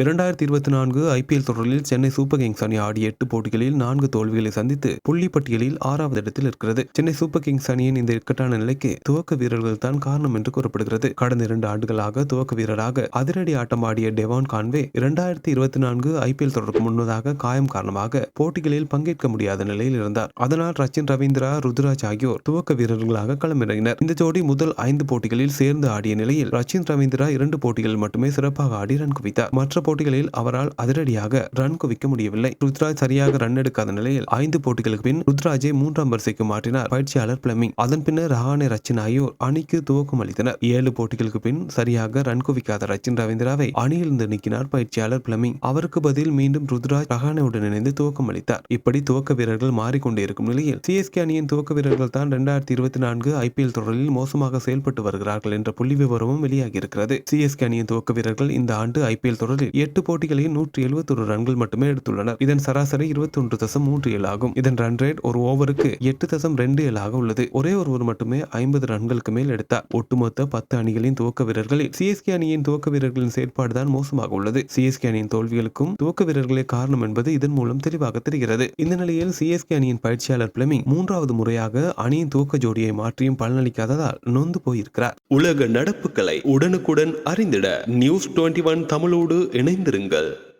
இரண்டாயிரத்தி இருபத்தி நான்கு ஐபிஎல் தொடரில் சென்னை சூப்பர் கிங்ஸ் அணி ஆடிய எட்டு போட்டிகளில் நான்கு தோல்விகளை சந்தித்து புள்ளி பட்டியலில் ஆறாவது இடத்தில் இருக்கிறது. சென்னை சூப்பர் கிங்ஸ் அணியின் இந்த இக்கட்டான நிலைக்கு துவக்க வீரர்கள் தான் காரணம் என்று கூறப்படுகிறது. கடந்த இரண்டு ஆண்டுகளாக துவக்க வீரராக அதிரடி ஆட்டம் ஆடிய டெவான் கான்வே இரண்டாயிரத்தி இருபத்தி நான்கு ஐபிஎல் தொடருக்கு முன்னதாக காயம் காரணமாக போட்டிகளில் பங்கேற்க முடியாத நிலையில் இருந்தார். அதனால் ரச்சின் ரவீந்திரா ருத்ராஜ் ஆகியோர் துவக்க வீரர்களாக களமிறங்கினர். இந்த ஜோடி முதல் ஐந்து போட்டிகளில் சேர்ந்து ஆடிய நிலையில் ரச்சின் ரவீந்திரா இரண்டு போட்டிகளில் மட்டுமே சிறப்பாக ஆடி ரன் குவித்தார். மற்ற போட்டிகளில் அவரால் அதிரடியாக ரன் குவிக்க முடியவில்லை. ருத்ராஜ் சரியாக ரன் எடுக்காத நிலையில் ஐந்து போட்டிகளுக்கு பின் ருத்ராஜை மூன்றாம் வரிசைக்கு மாற்றினார் பயிற்சியாளர் பிளமிங் அதன் பின்னர் ரஹானே ரச்சின் ஆகியோர் அணிக்கு துவக்கம் அளித்தனர். ஏழு போட்டிகளுக்கு பின் சரியாக ரன் குவிக்காத ரச்சின் ரவீந்திராவை அணியிலிருந்து நீக்கினார் பயிற்சியாளர் பிளமிங் அவருக்கு பதில் மீண்டும் ருத்ராஜ் ரஹானேவுடன் இணைந்து துவக்கம் அளித்தார். இப்படி துவக்க வீரர்கள் மாறிக்கொண்டே இருக்கும் நிலையில் சிஎஸ்கே அணியின் துவக்க வீரர்கள் தான் இரண்டாயிரத்தி இருபத்தி நான்கு ஐபிஎல் தொடரில் மோசமாக செயல்பட்டு வருகிறார்கள் என்ற புள்ளி விவரமும் வெளியாகி இருக்கிறது சிஎஸ்கே அணியின் துவக்க வீரர்கள் இந்த ஆண்டு ஐபிஎல் தொடரில் எட்டு போட்டிகளில் நூற்றி எழுபத்தொரு ரன்கள் மட்டுமே எடுத்துள்ளனர். இதன் சராசரி இருபத்தி ஒன்று தசம் மூன்று ஏழு ஆகும். இதன் ரன் ரேட் ஒரு ஓவருக்கு எட்டு தசம் ரெண்டு ஏழாக உள்ளது. ஒரே ஒருவர் மட்டுமே ஐம்பது ரன்களுக்கு மேல் எடுத்தார். ஒட்டுமொத்த பத்து அணிகளின் துவக்க வீரர்களில் சிஎஸ்கே அணியின் துவக்க வீரர்களின் செயற்பாடுதான் மோசமாக உள்ளது. சிஎஸ்கே அணியின் தோல்விகளுக்கும் துவக்க வீரர்களே காரணம் என்பது இதன் மூலம் தெளிவாக தெரிகிறது. இந்த நிலையில் சிஎஸ்கே அணியின் பயிற்சியாளர் பிளமிங் மூன்றாவது முறையாக அணியின் துவக்க ஜோடியை மாற்றியும் பலனளிக்காததால் நொந்து போயிருக்கிறார். உலக நடப்புகளை உடனுக்குடன் அறிந்திட நியூஸ் டுவெண்ட்டி ஒன் தமிழோடு இணைந்திருங்கள்.